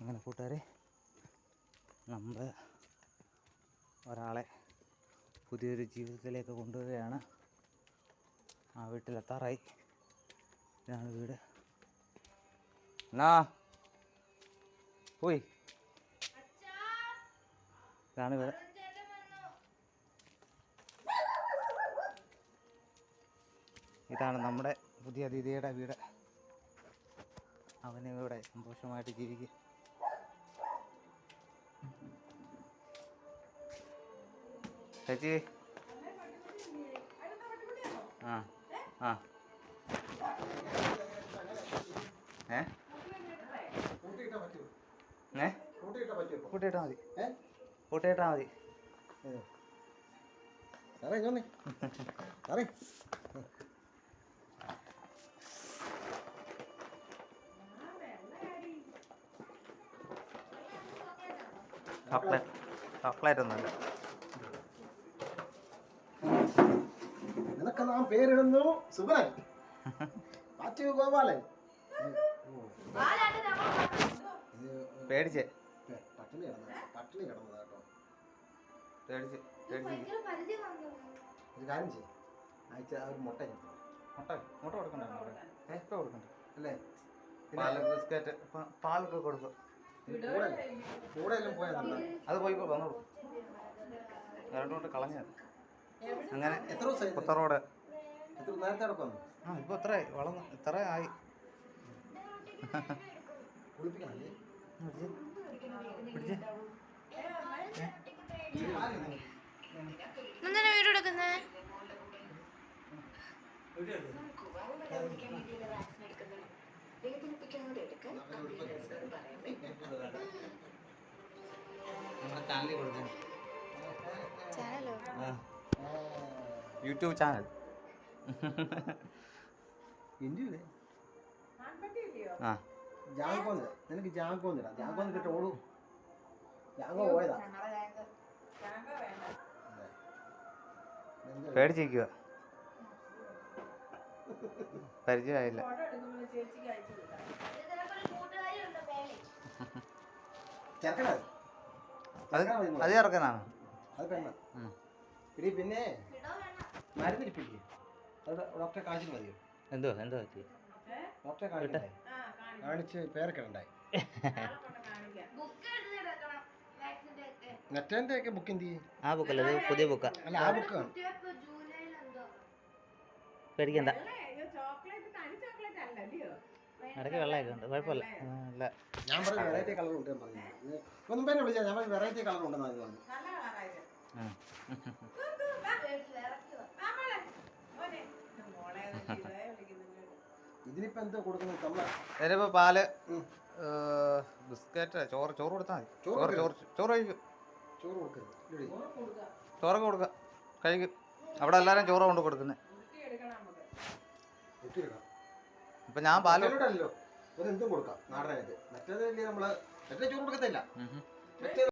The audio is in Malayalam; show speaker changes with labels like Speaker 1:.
Speaker 1: അങ്ങനെ കൂട്ടുകാരെ നമ്മൾ ഒരാളെ പുതിയൊരു ജീവിതത്തിലേക്ക് കൊണ്ടുവരികയാണ്. ആ വീട്ടിലെത്താറായി. ഇതാണ് വീട്. എന്നാ പോയി. ഇതാണ് വീട് ഇതാണ് നമ്മുടെ പുതിയ അതിഥിയുടെ വീട്. അവന് ഇവിടെ സന്തോഷമായിട്ട് ജീവിക്കുക ചേച്ചി. ആ ആ. ഏ? ഏ?
Speaker 2: കൂട്ടിയിട്ടാ
Speaker 1: മതി. കൂട്ടിയിട്ടാ മതി.
Speaker 2: സാറേ ഇങ്ങനെ സാറേ.
Speaker 1: ചോക്ലേറ്റ് ചോക്ലേറ്റ് ഒന്നുമില്ല.
Speaker 2: നാം പേരിടുന്നു. സുഗതൻ പാച്ചു ഗോപാലൻ.
Speaker 1: പേടിച്ചേ.
Speaker 2: പട്ടിണി കിടന്ന പട്ടിണി കിടന്നതാ കേട്ടോ.
Speaker 1: പേടിച്ച് പേടിച്ച്.
Speaker 2: ഒരു കാര്യം ചെയ്യും. അയച്ച ആ ഒരു മുട്ട ഞാൻ
Speaker 1: മുട്ട മുട്ട കൊടുക്കണ്ടേ ഏ? ഇപ്പം കൊടുക്കണ്ടേ?
Speaker 2: അല്ലേ?
Speaker 1: പാൽ ബിസ്ക്കറ്റ് പാലൊക്കെ കൊടുക്കും.
Speaker 2: കൂടെ എല്ലാം പോയാൽ നല്ല
Speaker 1: അത് പോയി വന്നോളൂ. രണ്ടോട്ട് കളഞ്ഞത്. അങ്ങനെ
Speaker 2: എത്ര ദിവസം
Speaker 1: പുത്തറോടെ.
Speaker 2: നേരത്തെ അടക്കം
Speaker 1: ആ വളർന്നു ഇത്ര ആയി?
Speaker 3: എടുക്കുന്നേ?
Speaker 1: ചാനലിൽ കൊടുക്കാൻ
Speaker 3: ചാനലോ
Speaker 1: യൂട്യൂബ് ചാനൽ
Speaker 2: ഇന്ത്യയിലെ?
Speaker 1: ആ.
Speaker 2: ജാങ്കോന്ന് നിനക്ക് ജാങ്കോന്ന് കിட்ட ഓടൂ. ജാങ്കോ പോയതാ.
Speaker 1: പേടിച്ചിരിക്കുക പരിചയമായില്ല. അത്. ഇറക്കുന്നതാണ്
Speaker 2: അത് പെണ്ണ. ഇടി പിന്നെ മരുന്ന് ഇരിപ്പില്ലേ? അവിടെ ഡോക്ടറെ കാണിച്ചിട്ട് മതിയോ?
Speaker 1: എന്തോ എന്തോ പറ്റി?
Speaker 2: ഡോക്ടറെ കാണിക്കട്ടെ കാണിച്ച് പേരൊക്കെണ്ടായി
Speaker 3: ബുക്ക് എടുക്കണം വാക്സിന്റെ ഒക്കെ
Speaker 2: നെറ്റേന്റെ ഒക്കെ ബുക്ക് എന്ത് ചെയ്യും?
Speaker 1: ആ ബുക്കല്ല അത് പുതിയ ബുക്കാ
Speaker 2: അല്ല ആ ബുക്ക്
Speaker 1: പേടിക്കണ്ട. ഇടയ്ക്ക് വെള്ളമൊക്കെ ഉണ്ട് കുഴപ്പമില്ല. അല്ല?
Speaker 2: ഞാൻ പറഞ്ഞു വെറൈറ്റി കളർ ഉണ്ട് ഞാൻ പറഞ്ഞു ഒന്നും പേരെ വിളിച്ചാൽ ഞാൻ പറഞ്ഞു വെറൈറ്റി കളർ ഉണ്ടെന്ന് അത് പറഞ്ഞു. ഇതിനിപ്പോ എന്തോ കൊടുക്കുന്നത് പാൽ.
Speaker 1: ബിസ്ക്കറ്റ് ചോറ് ചോറ് കൊടുത്താൽ മതി.
Speaker 2: ചോറ്
Speaker 1: ചോറ് ചോറ് കഴിക്കും.
Speaker 2: ചോറ് കൊടുക്കരുത്.
Speaker 1: ചോറൊക്കെ കൊടുക്കുക കഴിക്കും. അവിടെ എല്ലാവരും ചോറ് കൊണ്ട് കൊടുക്കുന്നത് ഇപ്പൊ ഞാൻ
Speaker 2: പാൽ കൊടുക്കാം. നാടനായിട്ട്. മറ്റേത് നമ്മൾ മറ്റേ ചോറ് കൊടുക്കത്തില്ല.